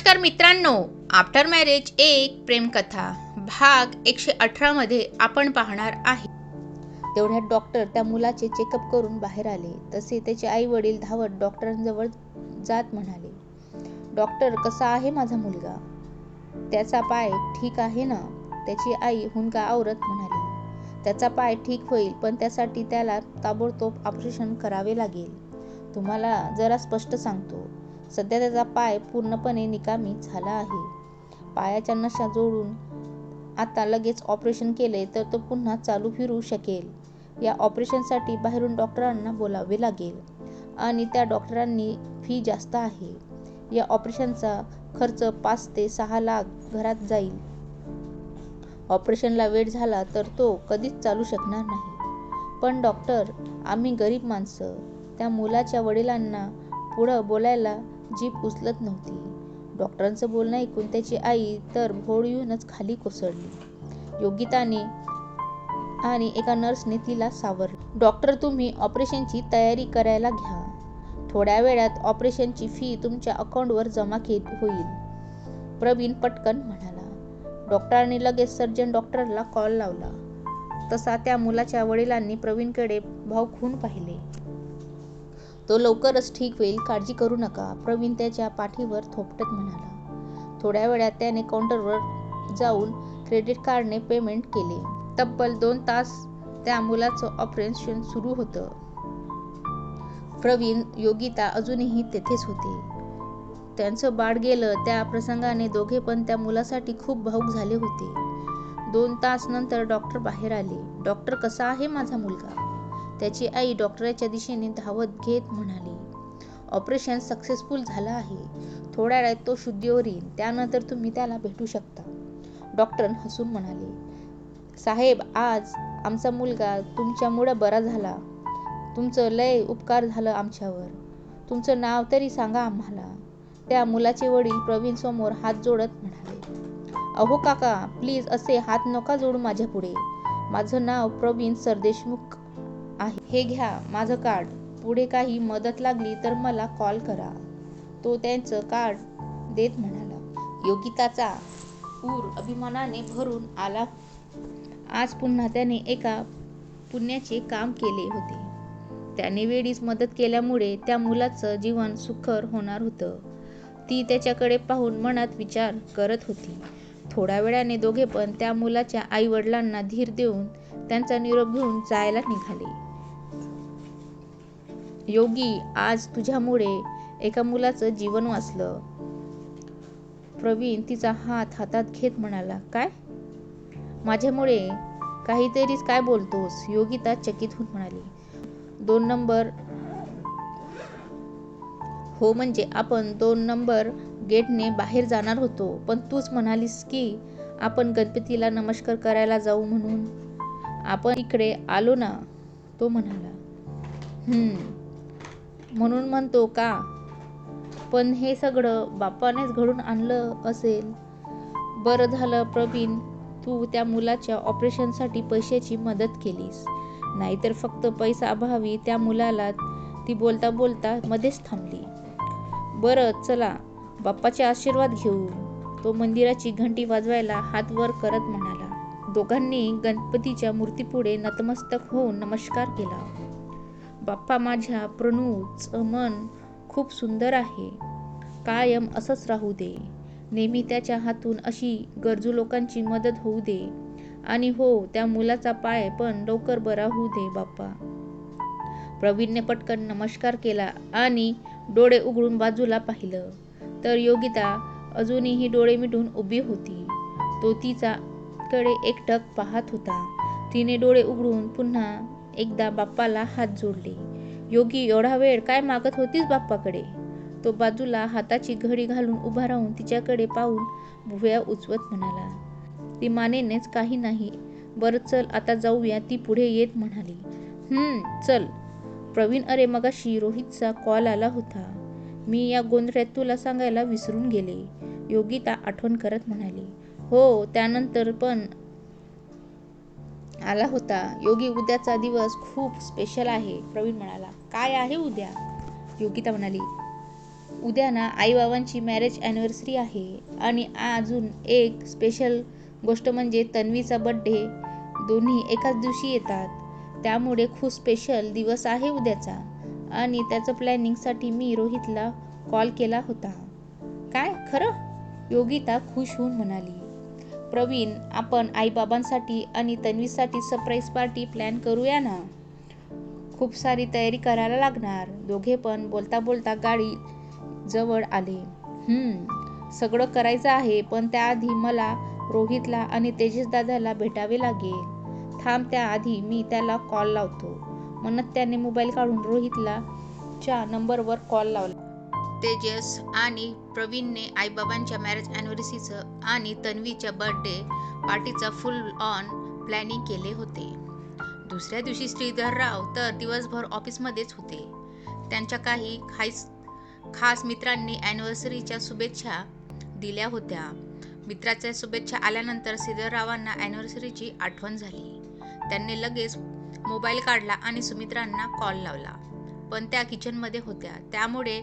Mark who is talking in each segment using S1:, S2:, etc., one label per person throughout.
S1: नमस्कार मित्रांनो after marriage एक प्रेमकथा भाग एकशे अठरामध्ये आपण पाहणार आहे. तेवढ्यात डॉक्टर त्या मुलाचे चेकअप करून बाहेर आले. तसे त्याचे आई वडील धावत डॉक्टरांजवळ जात म्हणाले डॉक्टर कसा आहे माझा मुलगा? त्याचा पाय ठीक आहे ना? त्याची आई हुंका आवरत म्हणाली त्याचा पाय ठीक होईल पण त्यासाठी त्याला ताबडतोब ऑपरेशन करावे लागेल. तुम्हाला जरा स्पष्ट सांगतो. सध्या त्याचा पाय पूर्णपणे निकामी झाला आहे. पायाच्या नशा जोडून आता लगेच ऑपरेशन केले तर तो पुन्हा चालू फिरू शकेल. या ऑपरेशनसाठी बाहेरून डॉक्टरांना बोलावे लागेल आणि त्या डॉक्टरांनी फी जास्त आहे. या ऑपरेशनचा खर्च पाच ते सहा लाख घरात जाईल. ऑपरेशनला वेळ झाला तर तो कधीच चालू शकणार नाही. पण डॉक्टर आम्ही गरीब माणसं. त्या मुलाच्या वडिलांना पुढं बोलायला जीभ उचलत नव्हती. डॉक्टरांचं बोलणं ऐकून त्याची आई तर भोळ येऊनच खाली कोसळली. योगिताने आणि एका नर्सने तिला सावरलं. डॉक्टर तुम्ही ऑपरेशनची तयारी करायला घ्या. थोड्या वेळात ऑपरेशनची फी तुमच्या अकाउंटवर जमा केली होईल प्रवीण पटकन म्हणाला. डॉक्टरांनी लगेच सर्जन डॉक्टरला कॉल लावला. तसा त्या मुलाच्या वडिलांनी प्रवीणकडे भावखून पाहिले. तो लवकरच ठीक होईल काळजी करू नका प्रवीण त्याच्या पाठीवर थोपटत म्हणाला. थोड्या वेळात त्याने काउंटरवर जाऊन क्रेडिट कार्डने पेमेंट केले. तब्बल दोन तास त्या मुलाचं ऑपरेशन सुरू होतं. प्रवीण योगिता अजूनही तेथेच होते. त्यांचं बाळ गेलं त्या प्रसंगाने दोघे पण त्या मुलासाठी खूप भाऊक झाले होते. दोन तास नंतर डॉक्टर बाहेर आले. डॉक्टर कसा आहे माझा मुलगा? त्याची आई डॉक्टराच्या दिशेने धावत घेत म्हणाली ऑपरेशन सक्सेसफुल झालं आहे. थोड्या वेळात तो शुद्धीवर येईल. त्यानंतर तुम्ही त्याला भेटू शकता. डॉक्टर हसून म्हणाले साहेब आज आमचा मुलगा तुमच्यामुळं बरा झाला. तुमचं लय उपकार झालं आमच्यावर. तुमचं नाव तरी सांगा आम्हाला. त्या मुलाचे वडील प्रवीण समोर हात जोडत म्हणाले अहो काका प्लीज असे हात नका जोडू माझ्या पुढे माझं नाव प्रवीण सरदेशमुख आहे. हे घ्या माझं कार्ड. पुढे काही मदत लागली तर मला कॉल करा. तो त्यांचं कार्ड देत म्हणाला. योगिताचा पूर अभिमानाने भरून आला. आज पुन्हा त्याने एका पुण्याचे काम केले होते. त्याने वेळीच मदत केल्यामुळे त्या मुलाचं जीवन सुखर होणार होतं. ती त्याच्याकडे पाहून मनात विचार करत होती. थोड्या वेळाने दोघे पण त्या मुलाच्या आई वडिलांना धीर देऊन त्यांचा निरोप घेऊन जायला निघाले. योगी आज तुझ्यामुळे एका मुलाचं जीवन वाचलं. प्रवीण तिचा हात हातात घेत म्हणाला काय? माझ्यामुळे काहीतरीच काय बोलतोस? योगिता चकित होऊन म्हणाली दोन नंबर. हो म्हणजे आपण दोन नंबर गेटने बाहेर जाणार होतो पण तूच म्हणालीस की आपण गणपतीला नमस्कार करायला जाऊ म्हणून. आपण इकडे आलो ना? तो म्हणाला हम्म म्हणून म्हणतो का पण हे सगळं बापानेच घडून आणलं असेल. बरं झालं प्रवीण तू त्या मुलाच्या ऑपरेशनसाठी पैशाची मदत केलीस. नाहीतर फक्त पैसा अभावी त्या मुलाला ती बोलता बोलता मध्येच थांबली. बरं चला बाप्पाचे आशीर्वाद घेऊ. तो मंदिराची घंटी वाजवायला हात वर करत म्हणाला. दोघांनी गणपतीच्या मूर्तीपुढे नतमस्तक होऊन नमस्कार केला. बाप्पा माझ्या प्रणूचं मन खूप सुंदर आहे. कायम असंच राहू दे. नेहमी त्याच्या हातून अशी गरजू लोकांची मदत होऊ दे. आणि हो त्या मुलाचा पाय पण लवकर बरा होऊ दे बाप्पा. प्रवीणने पटकन नमस्कार केला आणि डोळे उघडून बाजूला पाहिलं. तर योगिता अजूनही डोळे मिटून उभी होती. तो तिचा कडे एकटक पाहत होता. तिने डोळे उघडून पुन्हा एकदा बाप्पाला हात जोडले. योगी एवढा वेळ काय मागत होतीस बाप्पाकडे? तो बाजूला हाताची घडी घालून उभा राहून तिच्याकडे पाहून भुव्या उचवत म्हणाला. ती मानेनेच काही नाही. बरं चल आता जाऊया. ती पुढे येत म्हणाली. हम्म चल. प्रवीण अरे मगाशी रोहितचा कॉल आला होता. मी या गोंधळ्यात तुला सांगायला विसरून गेले. योगिता आठवण करत म्हणाली. हो त्यानंतर पण आला होता. योगी उद्याचा दिवस खूप स्पेशल आहे प्रवीण म्हणाला. काय आहे उद्या? योगिता म्हणाली उद्या ना आईबाबांची मॅरेज ॲनिव्हर्सरी आहे आणि अजून एक स्पेशल गोष्ट म्हणजे तन्वीचा बड्डे दोन्ही एकाच दिवशी येतात. त्यामुळे खूप स्पेशल दिवस आहे उद्याचा. आणि त्याचं प्लॅनिंगसाठी मी रोहितला कॉल केला होता. काय? खरं? योगिता खुश होऊन म्हणाली. प्रवीण आपण आईबाबांसाठी आणि तन्वीसाठी सरप्राईज पार्टी प्लॅन करूया ना? खूप सारी तयारी करायला लागणार. दोघे पण बोलता बोलता गाडी जवळ आले. सगळं करायचं आहे पण त्याआधी मला रोहितला आणि तेजस दादाला भेटावे लागेल. थांब त्याआधी मी त्याला कॉल लावतो. म्हणत त्याने मोबाईल काढून रोहितला च्या नंबरवर कॉल लावला. तेजस आणि प्रवीणने आईबाबांच्या मॅरेज ॲनिव्हर्सरीचं आणि तन्वीच्या बर्थडे पार्टीचा फुल ऑन प्लॅनिंग केले होते. दुसऱ्या दिवशी श्रीधरराव तर दिवसभर ऑफिसमध्येच होते. त्यांच्या काही खास खास मित्रांनी ॲनिव्हर्सरीच्या शुभेच्छा दिल्या होत्या. मित्राच्या शुभेच्छा आल्यानंतर श्रीधररावांना ॲनिव्हर्सरीची आठवण झाली. त्यांनी लगेच मोबाईल काढला आणि सुमित्रांना कॉल लावला. पण त्या किचनमध्ये होत्या. त्यामुळे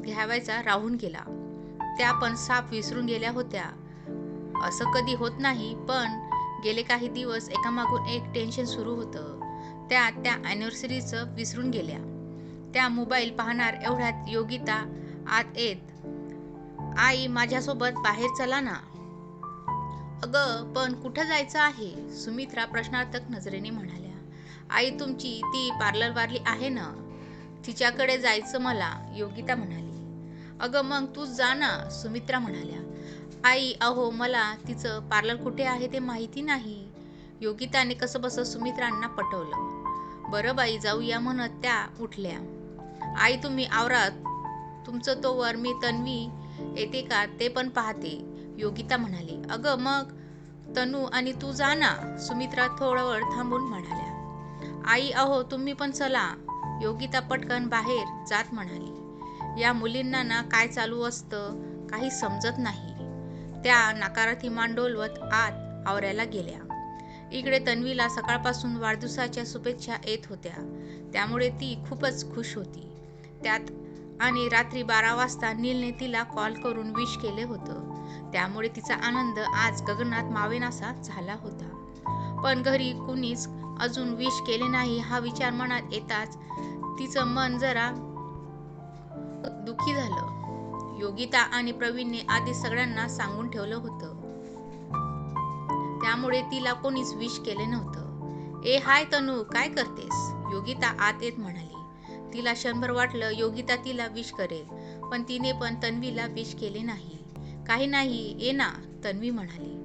S1: घ्यावायचा राहून गेला. त्या पण साप विसरून गेल्या होत्या. असं कधी होत नाही पण गेले काही दिवस एकामागून एक टेन्शन सुरू होतं. त्या त्या ॲनिव्हर्सरीचं विसरून गेल्या. त्या मोबाईल पाहणार एवढ्यात योगिता आत येत आई माझ्यासोबत बाहेर चला ना. अगं पण कुठं जायचं आहे? सुमित्रा प्रश्नार्थक नजरेने म्हणाल्या. आई तुमची ती पार्लरवाली आहे ना? तिच्याकडे जायचं मला योगिता म्हणाली. अगं मग तू जा ना सुमित्रा म्हणाल्या. आई अहो मला तिचं पार्लर कुठे आहे ते माहिती नाही. योगिताने कसं बसं सुमित्रांना पटवलं. बरं बाई जाऊया म्हणत त्या उठल्या. आई तुम्ही आवरात. तुमचं तोवर मी तन्वी येते का ते पण पाहते योगिता म्हणाली. अगं मग तनू आणि तू जा ना सुमित्रा थोडं थांबून म्हणाल्या. आई अहो तुम्ही पण चला. योगिता पटकन बाहेर जात म्हणाली या मुलींना ना काय चालू असतं काही समजत नाही. त्या नाकारार्थी मांडोलवत आत आवऱ्याला गेल्या. इकडे तन्वीला सकाळपासून वाढदिवसाच्या शुभेच्छा येत होत्या. त्यामुळे ती खूपच खुश होती. त्यात आणि रात्री बारा वाजता नीलने तिला कॉल करून विश केले होतं. त्यामुळे तिचा आनंद आज गगनात मावेनासा झाला होता. पण घरी कुणीच अजून विश केले नाही हा विचार मनात येताच तिचं मन जरा दुखी झालं. योगिता आणि प्रवीणने आधी सगळ्यांना सांगून ठेवलं होतं. त्यामुळे तिला कोणीच विश केले नव्हतं. ए हाय तनू काय करतेस? योगिता आत येत म्हणाली. तिला क्षणभर वाटलं योगिता तिला विश करेल पण तिने पण तन्वीला विश केले नाही. काही नाही ये ना तन्वी म्हणाली.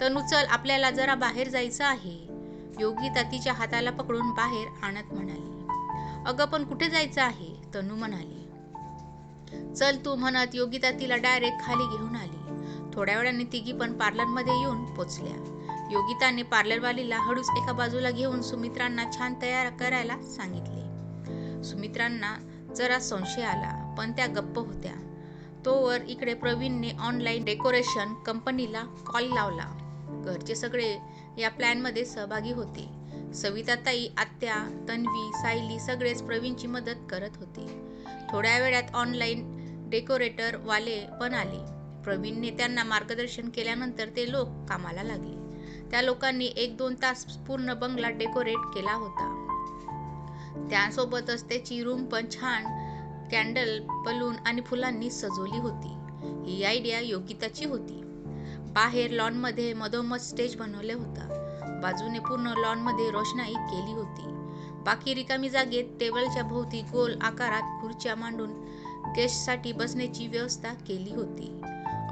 S1: तनू चल आपल्याला जरा बाहेर जायचं आहे. योगिता तिच्या हाताला पकडून बाहेर आणत म्हणाली. अगं पण कुठे जायचं आहे? तनू म्हणाली. चल तू म्हणत योगिता तिला डायरेक्ट खाली घेऊन आली. थोड्या वेळाने तिघी पण पार्लरमध्ये येऊन पोचल्या. योगिताने पार्लरवालीला हळूच एका बाजूला घेऊन सुमित्रांना छान तयार करायला सांगितले. सुमित्रांना जरा संशय आला पण त्या गप्प होत्या. तोवर इकडे प्रवीणने ऑनलाईन डेकोरेशन कंपनीला कॉल लावला. घरचे सगळे या प्लॅनमध्ये सहभागी होते. सविताताई आत्या तन्वी सायली सगळेच प्रवीणची मदत करत होते. थोड्या वेळात ऑनलाईन डेकोरेटर वाले पण आले. प्रवीणने त्यांना मार्गदर्शन केल्यानंतर ते लोक कामाला लागले. त्या लोकांनी एक दोन तास पूर्ण बंगला डेकोरेट केला होता. त्यासोबतच त्याची रूम पण छान कॅन्डल बलून आणि फुलांनी सजवली होती. ही आयडिया योगिताची होती. बाहेर लॉनमध्ये मधोमध स्टेज बनवले होता. बाजूने पूर्ण लॉनमध्ये रोषणाई केली होती. बाकी रिकामी जागेत टेबलच्या भोवती गोल आकारात खुर्च्या मांडून गेस्टसाठी बसण्याची व्यवस्था केली होती.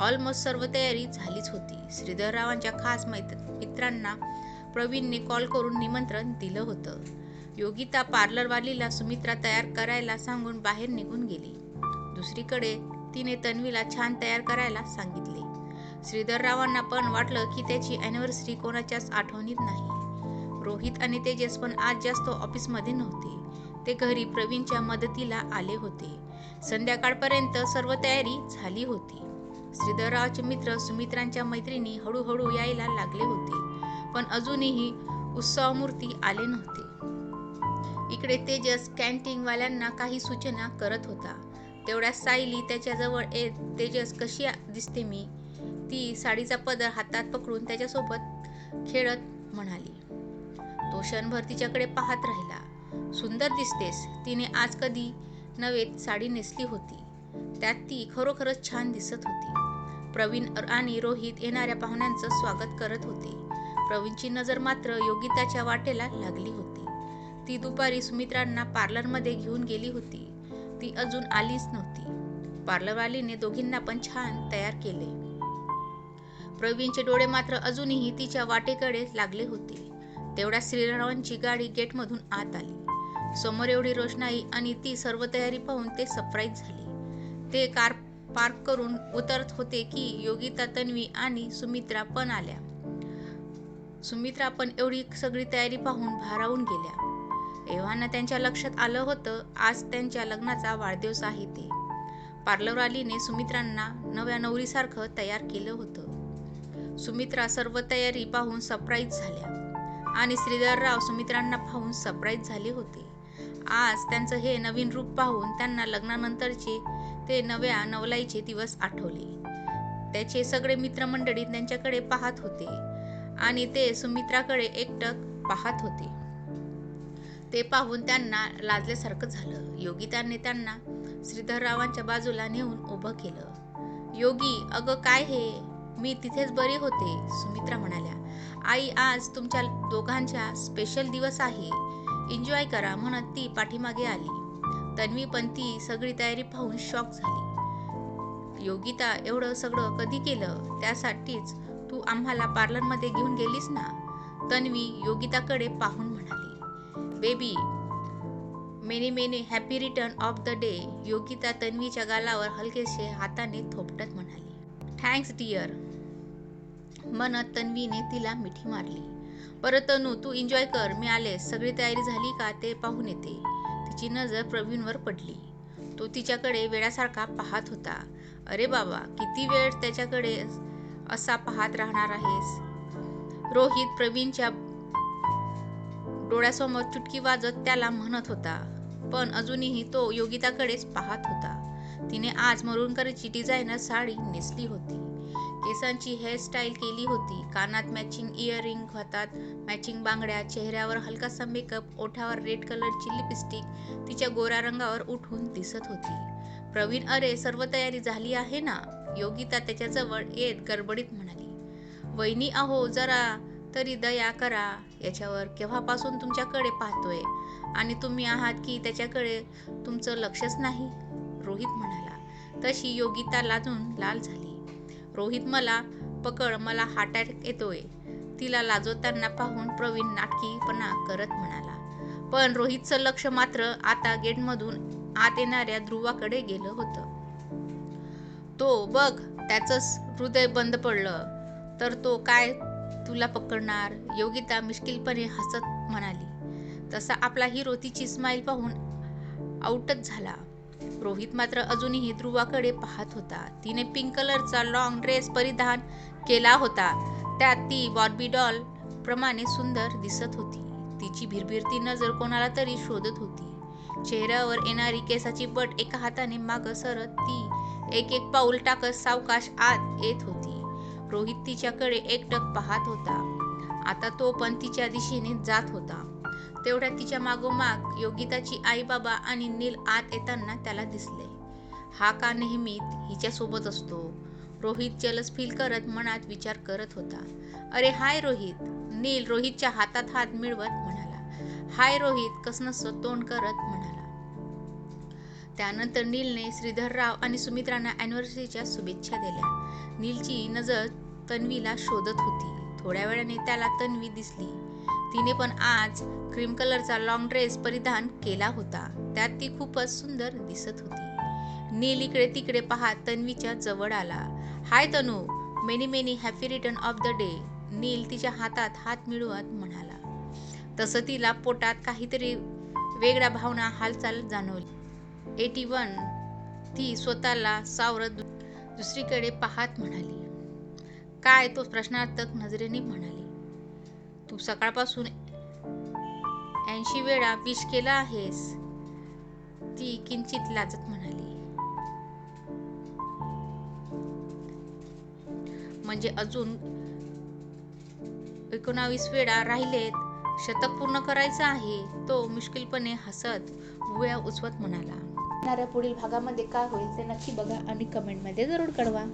S1: ऑलमोस्ट सर्व तयारी झालीच होती. श्रीधररावांच्या खास मित्रांना प्रवीणने कॉल करून निमंत्रण दिलं होतं. योगिता पार्लरवालीला सुमित्रा तयार करायला सांगून बाहेर निघून गेली. दुसरीकडे तिने तन्वीला छान तयार करायला सांगितले. श्रीधररावांना पण वाटलं की त्याची अॅनिव्हर्सरी कोणाच्याच आठवणीत नाही. रोहित आणि तेजस पण आज जास्त ऑफिसमध्ये नव्हते. ते घरी प्रवीणच्या मदतीला आले होते. संध्याकाळपर्यंत सर्व तयारी झाली होती. श्रीधररावचे मित्र सुमित्रांच्या मैत्रिणी हळूहळू यायला लागले होते. पण अजूनही उत्सवमूर्ती आले नव्हते. इकडे तेजस कॅन्टीनवाल्यांना काही सूचना करत होता. तेवढ्या सायली त्याच्याजवळ येत तेजस कशी दिसते मी? ती साडीचा पदर हातात पकडून त्याच्यासोबत खेळत म्हणाली. तो क्षणभर तिच्याकडे पाहत राहिला. सुंदर दिसतेस. तिने आज कधी नवेत साडी नेसली होती. त्यात ती खरोखरच छान दिसत होती. प्रवीण आणि रोहित येणाऱ्या पाहुण्यांचं स्वागत करत होते. प्रवीणची नजर मात्र योगिताच्या वाटेला लागली होती. ती दुपारी सुमित्रांना पार्लरमध्ये घेऊन गेली होती. ती अजून आलीच नव्हती. पार्लरवालीने दोघींना पण छान तयार केले. प्रवीणचे डोळे मात्र अजूनही तिच्या वाटेकडे लागले होते. तेवढ्या श्रीरावांची गाडी गेटमधून आत आली. समोर एवढी रोषणाई आणि ती सर्व तयारी पाहून ते सरप्राईज झाले. ते कार पार्क करून उतरत होते की योगिता तन्वी आणि सुमित्रा पण आल्या. सुमित्रा पण एवढी सगळी तयारी पाहून भारावून गेल्या. एव्हाना त्यांच्या लक्षात आलं होतं आज त्यांच्या लग्नाचा वाढदिवस आहे ते. पार्लरवालीने सुमित्रांना नव्या नवरीसारखं तयार केलं होतं. सुमित्रा सर्व तयारी पाहून सरप्राईज झाल्या. आणि श्रीधरराव सुमित्रांना पाहून सरप्राईज झाले होते. आज त्यांचं हे नवीन रूप पाहून त्यांना लग्नानंतरचे ते नव्या नवलाईचे दिवस आठवले. त्याचे सगळे मित्रमंडळी त्यांच्याकडे पाहत होते. आणि ते सुमित्राकडे एकटक पाहत होते. ते पाहून त्यांना लाजल्यासारखं झालं. योगिताने त्यांना श्रीधररावांच्या बाजूला नेऊन उभं केलं. योगी अगं काय हे? मी तिथेच बरी होते सुमित्रा म्हणाल्या. आई आज तुमच्या दोघांच्या स्पेशल दिवस आहे. एन्जॉय करा म्हणत ती पाठीमागे आली. तन्वी पण ती सगळी तयारी पाहून शॉक झाली. योगिता एवढं सगळं कधी केलं? त्यासाठीच तू आम्हाला पार्लरमध्ये घेऊन गेलीस ना? तन्वी योगिताकडे पाहून म्हणाली. Baby many many happy return of the day Yogita तन्वीच्या गालावर हलकेसे हाताने थोपटत म्हणाली. थँक्स डिअर म्हणत तन्वीने तिला मिठी मारली. परत तनू तू एन्जॉय कर मी आले. सगळी तयारी झाली का ते पाहून येते. तिची नजर प्रवीणवर पडली. तो तिच्याकडे वेळासारखा पाहत होता. अरे बाबा किती वेळ त्याच्याकडे असा पाहत राहणार आहेस? रोहित प्रवीणच्या डोळ्यासमोर चुटकी वाजत त्याला म्हणत होता. पण अजूनही तो योगिताकडेच पाहत होता. तिने आज मरून कलरची डिझायनर साडी नेसली होती. केसांची हेअरस्टाईल केली होती. कानात मॅचिंग इयरिंग हातात. मॅचिंग बांगड्या चेहऱ्यावर हलकासा मेकअप ओठावर रेड कलरची लिपस्टिक तिच्या गोऱ्या रंगावर उठून दिसत होती. प्रवीण अरे सर्व तयारी झाली आहे ना? योगिता त्याच्याजवळ येत गडबडीत म्हणाली. वहिनी अहो जरा तरी दया करा. याच्यावर केव्हापासून तुमच्याकडे पाहतोय? आणि तुम्ही आहात की त्याच्याकडे तुमचं लक्षच नाही? रोहित म्हणाला. तशी योगिता लाजून लाल झाली. रोहित मला पकड मला हार्ट अटॅक येतोय. तिला लाजवताना पाहून प्रवीण नाटकीपणा करत म्हणाला. पण रोहितचं लक्ष मात्र आता गेटमधून आत येणाऱ्या ध्रुवाकडे गेलं होतं. तो बघ त्याचंच हृदय बंद पडलं. तर तो काय तुला पकडणार? योगिता मिश्किलपणे हसत म्हणाली. तसा आपला हिरो तिची स्माईल पाहून आउटच झाला. रोहित मात्र अजूनही ध्रुवाकडे पाहत होता. तिने पिंक कलरचा लॉंग ड्रेस परिधान केला होता. त्यात ती बॉर्बी डॉल प्रमाणे सुंदर दिसत होती. तिची भिरभिरती नजर कोणाला तरी शोधत होती. चेहऱ्यावर येणारी केसाची बट एका हाताने माग सरत ती एक एक पाऊल टाकत सावकाश आत येत होती. रोहित तिच्याकडे एकटक पाहत होता. आता तो पण तिच्या दिशेने जात होता. तेवढ्यात तिच्या मागोमाग योगिताची आई बाबा आणि नील आत येताना त्याला दिसले. हा का नेहमीत हिच्या सोबत असतो? रोहित जलस फील करत मनात विचार करत होता. अरे हाय रोहित. नील रोहितच्या हातात हात मिळवत म्हणाला. हाय रोहित कसनस तोंड करत म्हणाला. त्यानंतर नीलने श्रीधरराव आणि सुमित्रांना अॅनिव्हर्सरीच्या शुभेच्छा दिल्या. नीलची नजर तन्वीला शोधत होती. थोड्या वेळाने त्याला तन्वी दिसली. तिने पण आज क्रीम कलरचा लॉंग ड्रेस परिधान केला होता. त्यात ती खूपच सुंदर दिसत होती. नील इकडे तिकडे पाहत तन्वीच्या जवळ आला. Hi Tanu many many happy return of the day Neel तिच्या हातात हात मिळवत म्हणाला. तसं तिला पोटात काहीतरी वेगळ्या भावना हालचाल जाणवली. एटी वन ती स्वतःला सावरत दु- दुसरीकडे पाहत म्हणाली. काय? तो प्रश्नार्थक नजरेने म्हणाली. तू सकाळपासून ऐंशी वेळा विष केला आहेस. ती किंचित लाजत म्हणाली. म्हणजे अजून एकोणावीस वेळा राहिलेत शतक पूर्ण करायचं आहे तो मुश्किलपणे हसत भुव्या उचवत म्हणाला. पुढील भागामध्ये काय होईल ते नक्की बघा आणि कमेंटमध्ये जरूर कळवा.